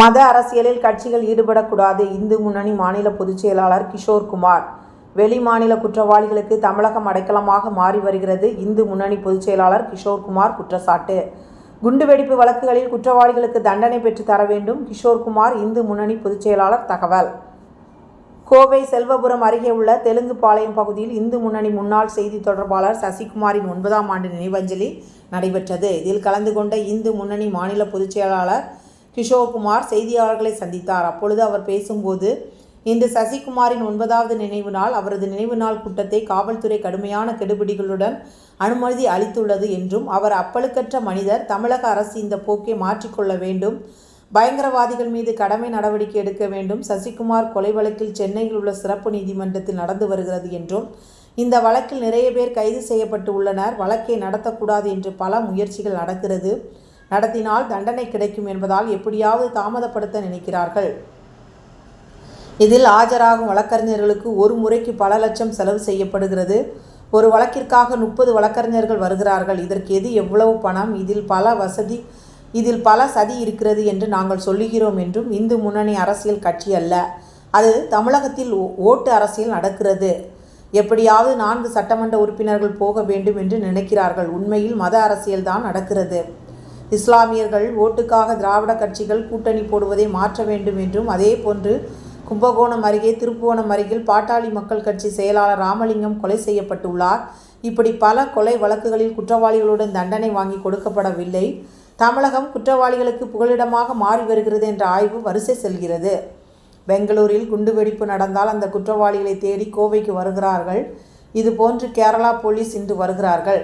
மத அரசியலில் கட்சிகள் ஈடுபடக்கூடாது. இந்து முன்னணி மாநில பொதுச் செயலாளர் கிஷோர்குமார் வெளி மாநில குற்றவாளிகளுக்கு தமிழகம் அடைக்கலமாக மாறி வருகிறது இந்து முன்னணி பொதுச் செயலாளர் கிஷோர்குமார் குற்றச்சாட்டு. குண்டுவெடிப்பு வழக்குகளில் குற்றவாளிகளுக்கு தண்டனை பெற்று தர வேண்டும். கிஷோர்குமார் இந்து முன்னணி பொதுச் செயலாளர் தகவல். கோவை செல்வபுரம் அருகே உள்ள தெலுங்கு பாளையம் பகுதியில் இந்து முன்னணி முன்னாள் செய்தி தொடர்பாளர் சசிகுமாரின் ஒன்பதாம் ஆண்டு நினைவஞ்சலி நடைபெற்றது. இதில் கலந்து கொண்ட இந்து முன்னணி மாநில பொதுச் செயலாளர் கிஷோர்குமார் செய்தியாளர்களை சந்தித்தார். அப்பொழுது அவர் பேசும்போது இன்று சசிகுமாரின் ஒன்பதாவது நினைவு நாள் அவரது நினைவு நாள் கூட்டத்தை காவல்துறை கடுமையான கெடுபிடிகளுடன் அனுமதி அளித்துள்ளது என்றும் அவர் அப்பழுக்கற்ற மனிதர் தமிழக அரசு இந்த போக்கை மாற்றிக்கொள்ள வேண்டும் பயங்கரவாதிகள் மீது கடமை நடவடிக்கை எடுக்க வேண்டும் சசிகுமார் கொலை வழக்கில் சென்னையில் உள்ள சிறப்பு நீதிமன்றத்தில் நடந்து வருகிறது என்றும் இந்த வழக்கில் நிறைய பேர் கைது செய்யப்பட்டு உள்ளனர் வழக்கை நடத்தக்கூடாது என்று பல முயற்சிகள் நடக்கிறது நடத்தினால் தண்டனை கிடைக்கும் என்பதால் எப்படியாவது தாமதப்படுத்த நினைக்கிறார்கள். இதில் ஆஜராகும் வழக்கறிஞர்களுக்கு ஒரு முறைக்கு பல லட்சம் செலவு செய்யப்படுகிறது. ஒரு வழக்கிற்காக முப்பது வழக்கறிஞர்கள் வருகிறார்கள். இதற்கு எது எவ்வளவு பணம்? இதில் பல வசதி இதில் பல சதி இருக்கிறது என்று நாங்கள் சொல்லுகிறோம் என்றும் இந்து முன்னணி அரசியல் கட்சி அல்ல. அது தமிழகத்தில் ஓ- ஓட்டு அரசியல் நடக்கிறது. எப்படியாவது நான்கு சட்டமன்ற உறுப்பினர்கள் போக வேண்டும் என்று நினைக்கிறார்கள். உண்மையில் மத அரசியல் தான் நடக்கிறது. இஸ்லாமியர்கள் ஓட்டுக்காக திராவிட கட்சிகள் கூட்டணி போடுவதை மாற்ற வேண்டும் என்றும் அதே போன்று கும்பகோணம் அருகே திருப்புவனம் அருகில் பாட்டாளி மக்கள் கட்சி செயலாளர் ராமலிங்கம் கொலை செய்யப்பட்டுள்ளார். இப்படி பல கொலை வழக்குகளில் குற்றவாளிகளுடன் தண்டனை வாங்கி கொடுக்கப்படவில்லை. தமிழகம் குற்றவாளிகளுக்கு புகலிடமாக மாறி வருகிறது என்ற ஆய்வு வரிசை செல்கிறது. பெங்களூரில் குண்டுவெடிப்பு நடந்தால் அந்த குற்றவாளிகளை தேடி கோவைக்கு வருகிறார்கள். இதுபோன்று கேரளா போலீஸ் இன்று வருகிறார்கள்.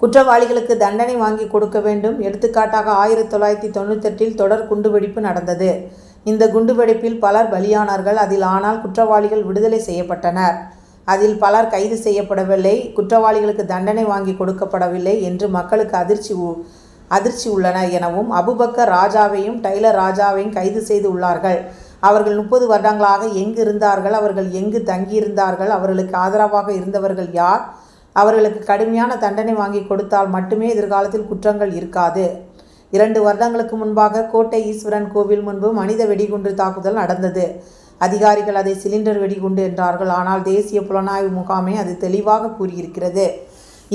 குற்றவாளிகளுக்கு தண்டனை வாங்கி கொடுக்க வேண்டும். எடுத்துக்காட்டாக ஆயிரத்தி தொள்ளாயிரத்தி தொண்ணூத்தெட்டில் தொடர் குண்டுவெடிப்பு நடந்தது. இந்த குண்டுவெடிப்பில் பலர் பலியானார்கள். அதில் ஆனால் குற்றவாளிகள் விடுதலை செய்யப்பட்டனர். அதில் பலர் கைது செய்யப்படவில்லை. குற்றவாளிகளுக்கு தண்டனை வாங்கி கொடுக்கப்படவில்லை என்று மக்களுக்கு அதிர்ச்சி உ- அதிர்ச்சி உள்ளனர் எனவும் அபுபக்கர் ராஜாவையும் டைலர் ராஜாவையும் கைது செய்து உள்ளார்கள். அவர்கள் முப்பது வருடங்களாக எங்கு இருந்தார்கள்? அவர்கள் எங்கு தங்கியிருந்தார்கள்? அவர்களுக்கு ஆதரவாக இருந்தவர்கள் யார்? அவர்களுக்கு கடுமையான தண்டனை வாங்கி கொடுத்தால் மட்டுமே எதிர்காலத்தில் குற்றங்கள் இருக்காது. இரண்டு வருடங்களுக்கு முன்பாக கோட்டை ஈஸ்வரன் கோவில் முன்பு மனித வெடிகுண்டு தாக்குதல் நடந்தது. அதிகாரிகள் அதை சிலிண்டர் வெடிகுண்டு என்றார்கள். ஆனால் தேசிய புலனாய்வு முகாமே அது தெளிவாக கூறியிருக்கிறது.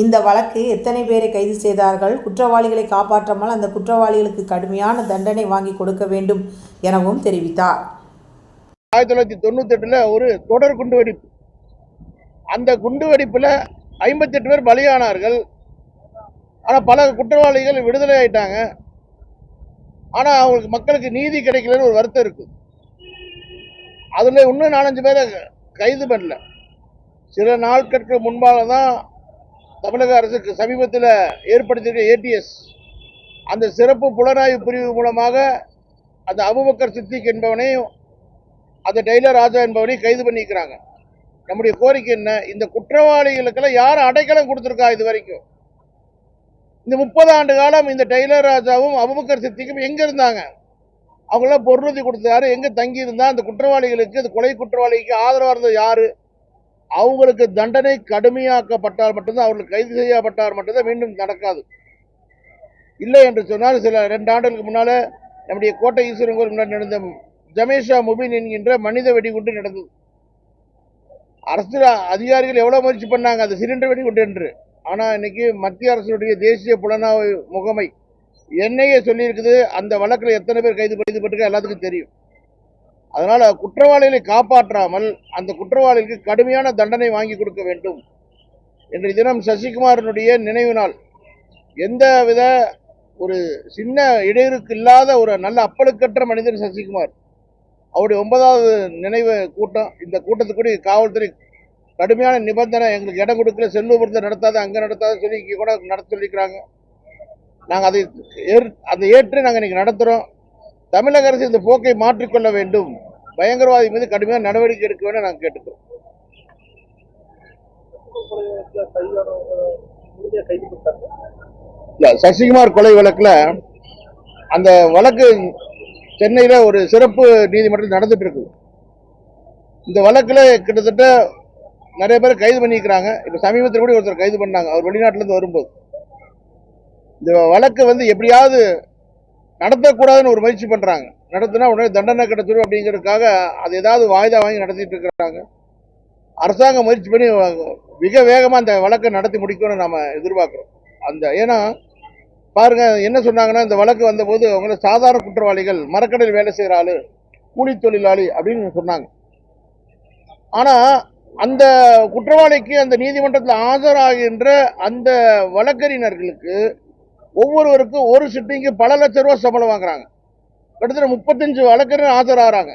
இந்த வழக்கு எத்தனை பேரை கைது செய்தார்கள் குற்றவாளிகளை காப்பாற்றாமல் அந்த குற்றவாளிகளுக்கு கடுமையான தண்டனை வாங்கி கொடுக்க வேண்டும் எனவும் தெரிவித்தார். ஆயிரத்தி தொள்ளாயிரத்தி தொண்ணூத்தி எட்டுல ஒரு தொடர் குண்டு வெடிப்பு. அந்த குண்டு வெடிப்புல ஐம்பத்தெட்டு பேர் பலியானார்கள். ஆனால் பல குற்றவாளிகள் விடுதலை ஆயிட்டாங்க. ஆனால் அவங்களுக்கு மக்களுக்கு நீதி கிடைக்கலன்னு ஒரு வருத்தம் இருக்கு. அதில் இன்னும் நாலஞ்சு பேரை கைது பண்ணல. சில நாட்களுக்கு முன்பால் தான் தமிழக அரசுக்கு சமீபத்தில் ஏற்படுத்தியிருக்க ஏடிஎஸ் அந்த சிறப்பு புலனாய்வு பிரிவு மூலமாக அந்த அபுபக்கர் சித்திக் என்பவனையும் அந்த டெய்லர் ராஜா என்பவனையும் கைது பண்ணிக்கிறாங்க நம்முடைய கோரிக்கை என்ன? இந்த குற்றவாளிகளுக்கெல்லாம் யார் அடைக்கலம் கொடுத்துருக்கா இது வரைக்கும்? இந்த முப்பது ஆண்டு காலம் இந்த டெய்லர் ராஜாவும் அபுபக்கர் சித்திக்கும் எங்கே இருந்தாங்க? அவங்களாம் பொருளுதி கொடுத்தாரு. எங்கே தங்கியிருந்தா? அந்த குற்றவாளிகளுக்கு இந்த கொலை குற்றவாளிக்கு ஆதரவாக இருந்தது யார்? அவங்களுக்கு தண்டனை கடுமையாக்கப்பட்டால் மட்டும்தான் அவர்களுக்கு கைது செய்யப்பட்டால் மட்டும்தான் மீண்டும் நடக்காது. இல்லை என்று சொன்னால் சில ரெண்டு ஆண்டுகளுக்கு முன்னால் நம்முடைய கோட்டை ஈஸ்வரன் கோயில் முன்னாடி நடந்த ஜமேஷா முபின் என்கின்ற மனித வெடிகுண்டு நடந்தது. அரசு அதிகாரிகள் எவ்வளோ முயற்சி பண்ணாங்க அந்த சிலிண்டர் வெடிகுண்டு என்று. ஆனால் இன்னைக்கு மத்திய அரசுடைய தேசிய புலனாய்வு முகமை என்னையே சொல்லியிருக்குது அந்த வழக்கில் எத்தனை பேர் கைது கைது பட்டிருக்கா எல்லாத்துக்கும் தெரியும். அதனால் குற்றவாளிகளை காப்பாற்றாமல் அந்த குற்றவாளிகளுக்கு கடுமையான தண்டனை வாங்கி கொடுக்க வேண்டும். இன்றைய தினம் சசிகுமாரனுடைய நினைவு நாள். எந்த வித ஒரு சின்ன இடையூறுக்கு இல்லாத ஒரு நல்ல அப்பழுக்கற்ற மனிதன் சசிகுமார். அவருடைய ஒன்பதாவது நினைவு கூட்டம் இந்த கூட்டத்துக்கு கூட காவல்துறை கடுமையான நிபந்தனை எங்களுக்கு இடம் கொடுக்கல செல்வபுரத்தை நடத்தாத அங்கே நடத்தாத சொல்லி இங்கே கூட நடத்த சொல்லிக்கிறாங்க நாங்கள் அதை ஏற் அதை ஏற்று நாங்கள் இன்னைக்கு நடத்துகிறோம் தமிழக அரசு இந்த போக்கை மாற்றிக்கொள்ள வேண்டும். பயங்கரவாதி மீது கடுமையான நடவடிக்கை எடுக்க வேண்டும் நாங்கள் கேட்டுக்கிறோம். இல்ல சசிகுமார் கொலை வழக்குல அந்த வழக்கு சென்னையில் ஒரு சிறப்பு நீதிமன்றம் நடந்துட்டு இருக்குது இந்த வழக்கில் கிட்டத்தட்ட நிறைய பேர் கைது பண்ணிக்கிறாங்க இப்போ சமீபத்தில் கூட ஒருத்தர் கைது பண்ணாங்க. அவர் வெளிநாட்டிலேருந்து வரும்போது. இந்த வழக்கு வந்து எப்படியாவது நடத்தக்கூடாதுன்னு ஒரு முயற்சி பண்ணுறாங்க நடத்தினா உடனே தண்டனை கிடைச்சிடும் அப்படிங்கிறதுக்காக அது ஏதாவது வாய்தா வாங்கி நடத்திட்டு இருக்கிறாங்க. அரசாங்கம் முயற்சி பண்ணி மிக வேகமாக அந்த வழக்கை நடத்தி முடிக்கணும்னு நம்ம எதிர்பார்க்குறோம். அந்த ஏன்னா பாருங்க என்ன சொன்னாங்கன்னா இந்த வழக்கு வந்தபோது அவங்கள சாதாரண குற்றவாளிகள் மரக்கடையில் வேலை செய்கிற ஆளு கூலி தொழிலாளி அப்படின்னு சொன்னாங்க. ஆனால் அந்த குற்றவாளிக்கு அந்த நீதிமன்றத்தில் ஆஜராகின்ற அந்த வழக்கறிஞர்களுக்கு ஒவ்வொருவருக்கும் ஒரு சிட்டிங்கு பல லட்ச ரூபா சம்பளம் வாங்குறாங்க. கிட்டத்தட்ட முப்பத்தஞ்சு வழக்கறிஞர் ஆஜராகிறாங்க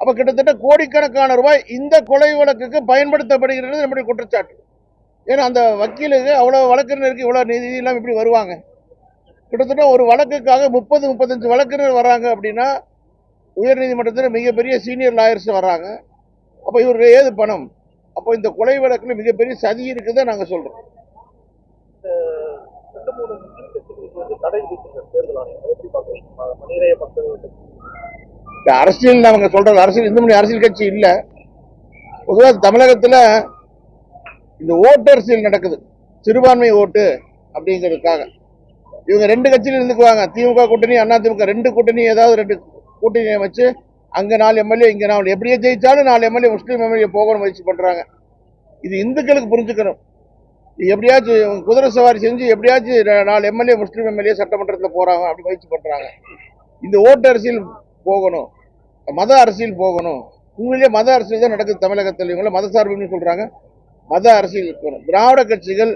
அப்போ கிட்டத்தட்ட கோடிக்கணக்கான ரூபாய் இந்த கொலை வழக்குக்கு பயன்படுத்தப்படுகிறது நம்முடைய குற்றச்சாட்டு. ஏன்னா அந்த வக்கீலுக்கு அவ்வளோ வழக்கறிஞருக்கு இவ்வளோ நிதி எல்லாம் இப்படி வருவாங்க. கிட்டத்தட்ட ஒரு வழக்குக்காக முப்பது முப்பத்தஞ்சு வழக்கறிஞர் வர்றாங்க அப்படின்னா உயர்நீதிமன்றத்தில் மிகப்பெரிய சீனியர் லாயர்ஸ் வர்றாங்க அப்போ இவருக்கு ஏது பணம்? அப்போ இந்த கொலை வழக்கில் மிகப்பெரிய சதி இருக்குதை நாங்கள் மூணு இந்த அரசியல் நாங்கள் சொல்றது. அரசியல் இந்த மாதிரி அரசியல் கட்சி இல்லை. பொதுவாக தமிழகத்தில் இந்த ஓட்டு அரசியல் நடக்குது. சிறுபான்மை ஓட்டு அப்படிங்கிறதுக்காக. இவங்க ரெண்டு கட்சியில இருந்துக்குவாங்க. திமுக கூட்டணி அண்ணா திமுக ரெண்டு கூட்டணி ஏதாவது ரெண்டு கூட்டணியை வச்சு அங்கே நாலு எம்எல்ஏ இங்கே நாலு. எப்படியே ஜெயிச்சாலும் நாலு எம்எல்ஏ முஸ்லீம் எம்எல்ஏ போகணும் முயற்சி பண்ணுறாங்க இது இந்துக்களுக்கு புரிஞ்சுக்கணும். எப்படியாச்சும் குதிரை சவாரி செஞ்சு எப்படியாச்சும் நாலு எம்எல்ஏ முஸ்லீம் எம்எல்ஏ சட்டமன்றத்தில் போகிறாங்க அப்படி முயற்சி பண்ணுறாங்க இந்த ஓட்டு அரசியல் போகணும். மத அரசியல் போகணும். உண்மையிலேயே மத அரசியல் தான் நடக்குது தமிழகத்தில். இவங்கள மத சார்புன்னு மத அரசியல் இருக்கணும். திராவிட கட்சிகள்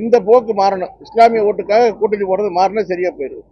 இந்த போக்கு மாறணும். இஸ்லாமிய ஓட்டுக்காக கூட்டணி போடுறது மாறினா சரியா போயிடுது.